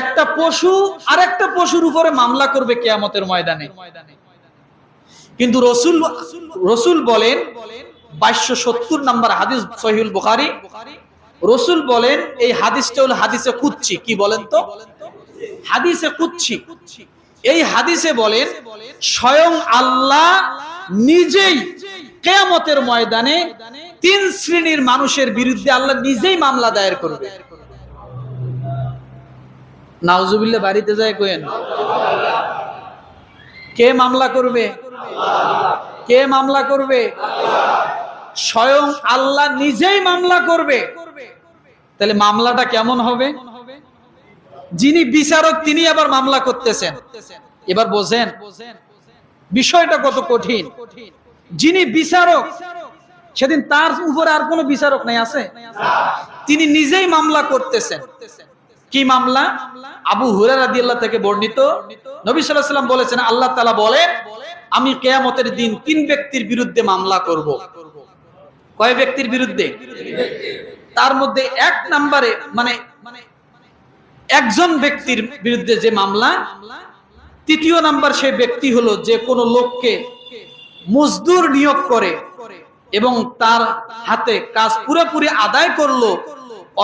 একটা পশু আর একটা পশুর উপরে মামলা করবে কেয়ামতের ময়দানে। কিন্তু রসুল রসুল বলেন, বাইশশো সত্তর নাম্বার হাদিস সহিউল বুখারি। রসুল বলেন, এই হাদিসটা হলো হাদিসে কুচ্ছি কি বলেন তো? হাদিসে কুচ্ছি এই হাদিসে বলেন, স্বয়ং আল্লাহ নিজেই কেয়ামতের ময়দানে তিন শ্রেণির মানুষের বিরুদ্ধে আল্লাহ নিজেই মামলা দায়ের করবে। নাউজুবিল্লাহ, বাড়িতে যায় কোয়েন কে মামলা করবে? কে মামলা করবে? স্বয়ং আল্লাহ নিজেই মামলা করবে। তাহলে মামলাটা কেমন হবে? যিনি বিচারক, তিনি আবার মামলা করতেছেন। এবার বোঝেন, বিষয়টা কত কঠিন। যিনি বিচারক, সেদিন তার উপরে আর কোনো বিচারক নাই, আছে? তিনি নিজেই মামলা করতেছেন। কি মামলা? আবু হুরার রাদিয়াল্লাহ থেকে বর্ণিত। নবী সাল্লাম বলেছেন, আল্লাহ তাআলা বলেন, আমি কিয়ামতের দিন তিন ব্যক্তির বিরুদ্ধে মামলা করব। কয় ব্যক্তির বিরুদ্ধে? তার মধ্যে এক নম্বরে মানে একজন ব্যক্তির বিরুদ্ধে যে মামলা, তৃতীয় নাম্বার সেই ব্যক্তি হলো যে কোনো লোককে মজদুর নিয়োগ করে এবং তার হাতে কাজ পুরোপুরি আদায় করল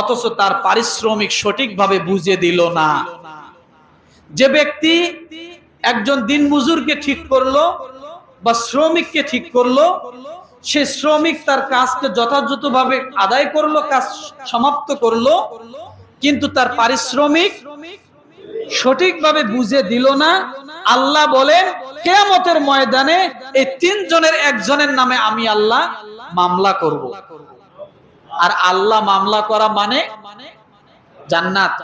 অথচ তার পারিশ্রমিক সঠিকভাবে বুঝে দিল না। যে ব্যক্তি একজন দিন মজুরকে ঠিক করল বা শ্রমিককে ঠিক করল, সে শ্রমিক তার কাজকে যথাযথভাবে আদায় করল, কাজ সমাপ্ত করল, কিন্তু তার পারিশ্রমিক সঠিকভাবে বুঝে দিল না। আল্লাহ বলেন, কেয়ামতের ময়দানে এই তিনজনের একজনের নামে আমি আল্লাহ মামলা করব। আর আল্লাহ মামলা করা মানে জান্নাত।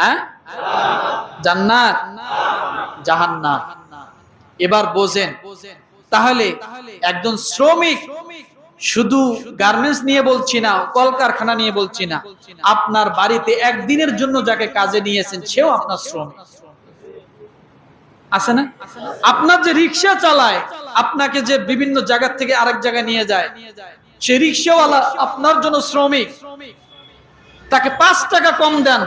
হ্যাঁ? জান্নাত। জাহান্নাত এবার বোঝেন। তাহলে একজন শ্রমিক শুধু গার্মেন্টস নিয়ে বলছি না, কলকারখানা নিয়ে বলছি না, আপনার বাড়িতে একদিনের জন্য যাকে কাজে নিয়েছেন, সেও আপনার শ্রমিক। আছে না? আপনার যে রিক্সা চালায়, আপনাকে যে বিভিন্ন জায়গা থেকে আরেক জায়গায় নিয়ে যায় সে রিক্সাওয়ালা আপনার জন্য শ্রমিক। তাকে পাঁচ টাকা কম দেন।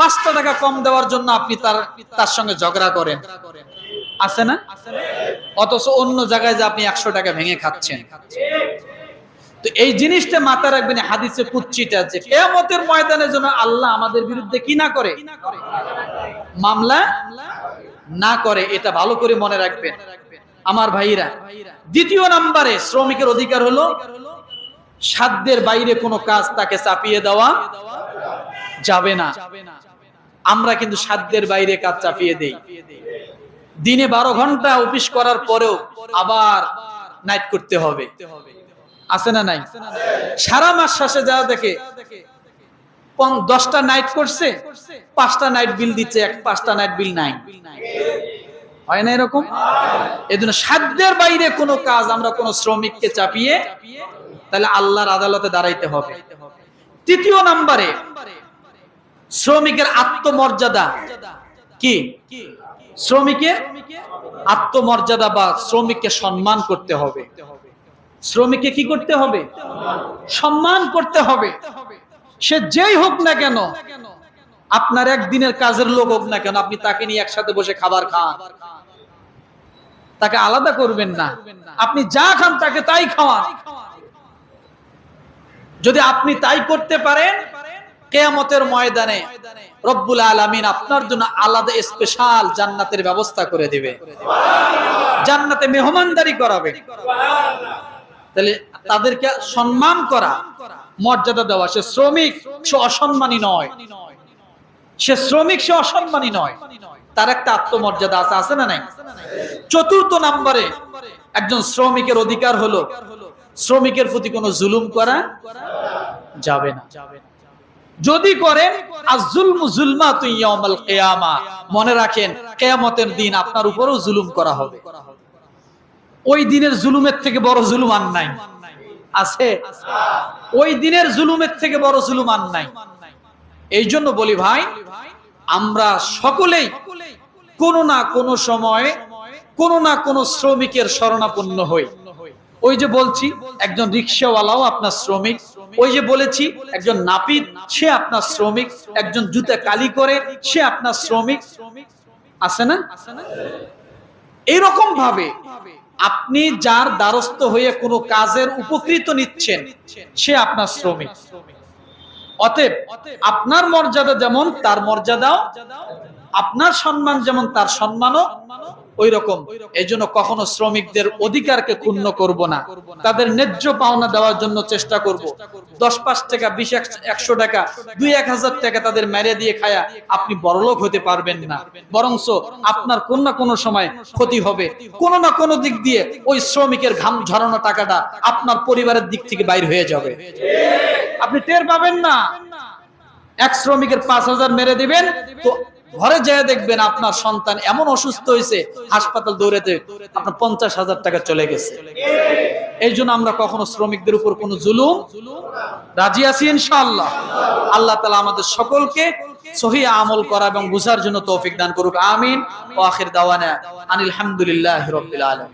পাঁচটা টাকা কম দেওয়ার জন্য আপনি তার তার সঙ্গে ঝগড়া করেন। আছে না? অথচ অন্য জায়গায় যে আপনি একশো টাকা ভেঙে খাচ্ছেন। তো এই জিনিসটা মাথা রাখবেন হাদিসে কুচ্ছিটা যে কেয়ামতের ময়দানে যেন আল্লাহ আমাদের বিরুদ্ধে কি না করে? মামলা না করে, এটা ভালো করে মনে রাখবেন। আমার ভাইরা, দ্বিতীয় নাম্বারে শ্রমিকের অধিকার হলো সাধ্যের বাইরে কোনো কাজ তাকে চাপিয়ে দেওয়া যাবে না। আমরা কিন্তু সাধ্যের বাইরে কাজ চাপিয়ে দেই। দিনে বারো ঘণ্টা অফিস করার পরেও আবার নাইট করতে হবে। আছে না নাই? সারা মাস শেষে যাওয়া দেখে দশটা নাইট করছে, পাঁচটা নাইট বিল দিচ্ছে, এক পাঁচটা নাইট বিল নাই। হয় না এরকম? এজন্য সাধ্যের বাইরে কোনো কাজ আমরা কোনো শ্রমিককে চাপিয়ে তাহলে আল্লাহর আদালতে দাঁড়াইতে হবে। তৃতীয় নাম্বারে, শ্রমিকের আত্মমর্যাদা কি? শ্রমিকের আত্মমর্যাদা বা শ্রমিককে সম্মান করতে হবে। শ্রমিককে কি করতে হবে? সম্মান করতে হবে। সে যেই হোক না কেন, আপনার একদিনের কাজের লোক হোক না কেন, আপনি তাকে নিয়ে একসাথে বসে খাবার খান। তাকে আলাদা করবেন না। আপনি যা খান তাকে তাই খাওয়ান। যদি আপনি তাই করতে পারেন, কেয়ামতের ময়দানে রব্বুল আলামিন আপনার জন্য আলাদা স্পেশাল জান্নাতের ব্যবস্থা করে দিবে। জান্নাতে মেহমানদারি করাবে। তাহলে তাদেরকে সম্মান করা, মর্যাদা দেওয়া। সে শ্রমিক, সে অসম্মানী নয়। সে শ্রমিক, সে অসম্মানী নয়। তার একটা আত্মমর্যাদা আছে আছে না নাই? চতুর্থ নাম্বারে একজন শ্রমিকের অধিকার হলো শ্রমিকের প্রতি কোনো জুলুম করা যাবে না। যদি করেন মনে রাখেন, কিয়ামতের দিন আপনার উপরেও জুলুম করা হবে। ওই দিনের জুলুমের থেকে বড় জুলুম আর নাই। আছে? ওই দিনের জুলুমের থেকে বড় জুলুম আর নাই। এই জন্য বলি ভাই, আমরা সকলেই কোনো না কোনো সময় কোনো না কোনো শ্রমিকের শরণাপন্ন হই। ওই যে বলছি, একজন রিক্সাওয়ালাও আপনার শ্রমিক। ওই যে বলেছি, একজন নাপিত, সে আপনার শ্রমিক। একজন জুতা কালি করে, সে আপনার শ্রমিক। আছে না? এইরকম ভাবে আপনি যার দ্বারস্থ হয়ে কোনো কাজের উপকৃত নিচ্ছেন, সে আপনার শ্রমিক। অতএব আপনার মর্যাদা যেমন, তার মর্যাদাও আপনার সম্মান যেমন, তার সম্মানও ওই রকম এই জন্য কখনো শ্রমিকদের অধিকারকে ক্ষুণ্ণ করব না। তাদের ন্যায্য পাওনা দেওয়ার জন্য চেষ্টা করব। দশ পাঁচ টাকা, বিশ একশো টাকা, দুই এক হাজার টাকা তাদের মেরে দিয়ে খায়া আপনি বড়লোক হতে পারবেন না। বরংস আপনার কোন না কোনো সময় ক্ষতি হবে। কোনো না কোনো দিক দিয়ে ওই শ্রমিকের ঘাম ঝরানো টাকাটা আপনার পরিবারের দিক থেকে বাইর হয়ে যাবে। আপনি টের পাবেন না। এক শ্রমিকের পাঁচ হাজার মেরে দিবেন, তো ঘরে যেয়ে দেখবেন আপনার সন্তান এমন অসুস্থ হয়েছে, হাসপাতাল দৌড়াতে আপনার পঞ্চাশ হাজার টাকা চলে গেছে। এই জন্য আমরা কখনো শ্রমিকদের উপর কোনো জুলুম রাজি আছি ইনশাআল্লাহ। আল্লাহ তালা আমাদের সকলকে সহি আমল করা এবং বুঝার জন্য তৌফিক দান করুক। আমিন। ও আখির দাওয়ানা আনিল হামদুলিল্লাহ রবিল আলম